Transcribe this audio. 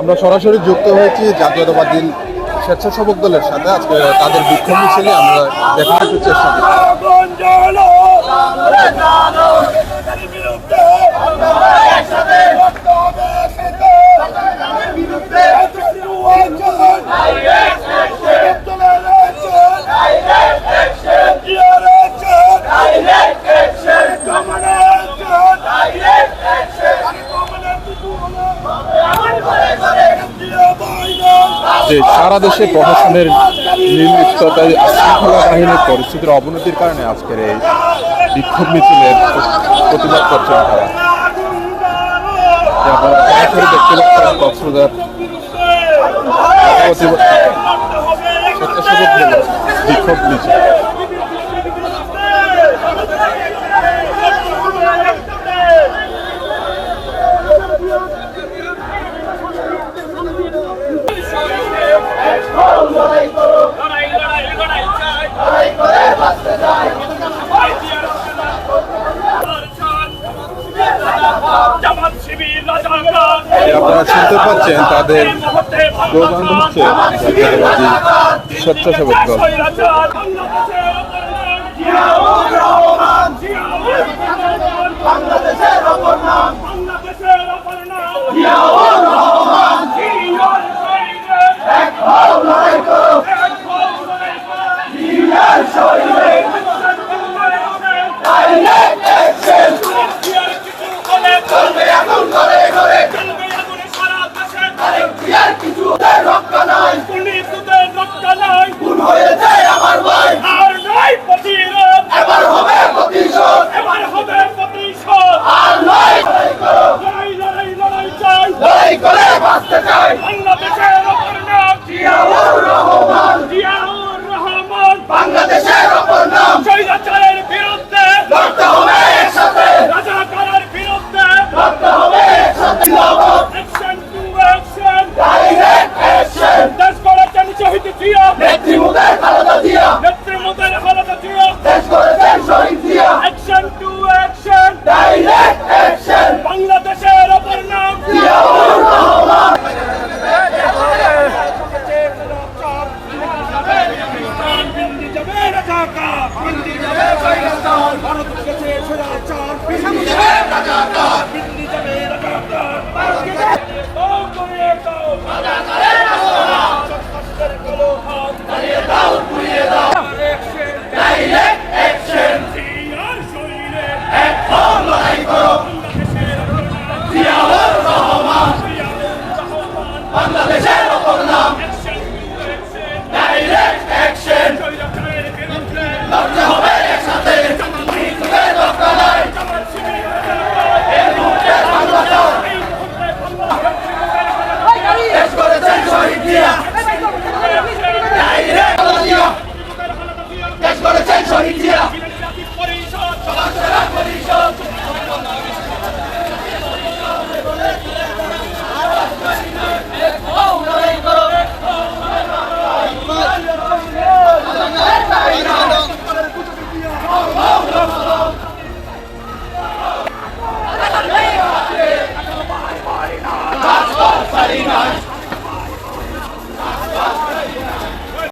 আমরা সরাসরি যুক্ত হয়েছি জাতীয়তাবাদী স্বেচ্ছাসেবক দলের সাথে। আজকে তাদের বিক্ষোভ মিছিলে আমরা একটু চেষ্টা করি। যে সারা দেশে প্রশাসনের নির্লিপ্ততায় শৃঙ্খলা বাহিনীর পরিস্থিতির অবনতির কারণে আজকের এই বিক্ষোভ মিছিলের প্রতিবাদ করছেন তারা। কক্সবাজার বিক্ষোভ মিছিল। আপনারা শুনতে পাচ্ছেন তাদের প্রধান হচ্ছে স্বেচ্ছাসেবক দল।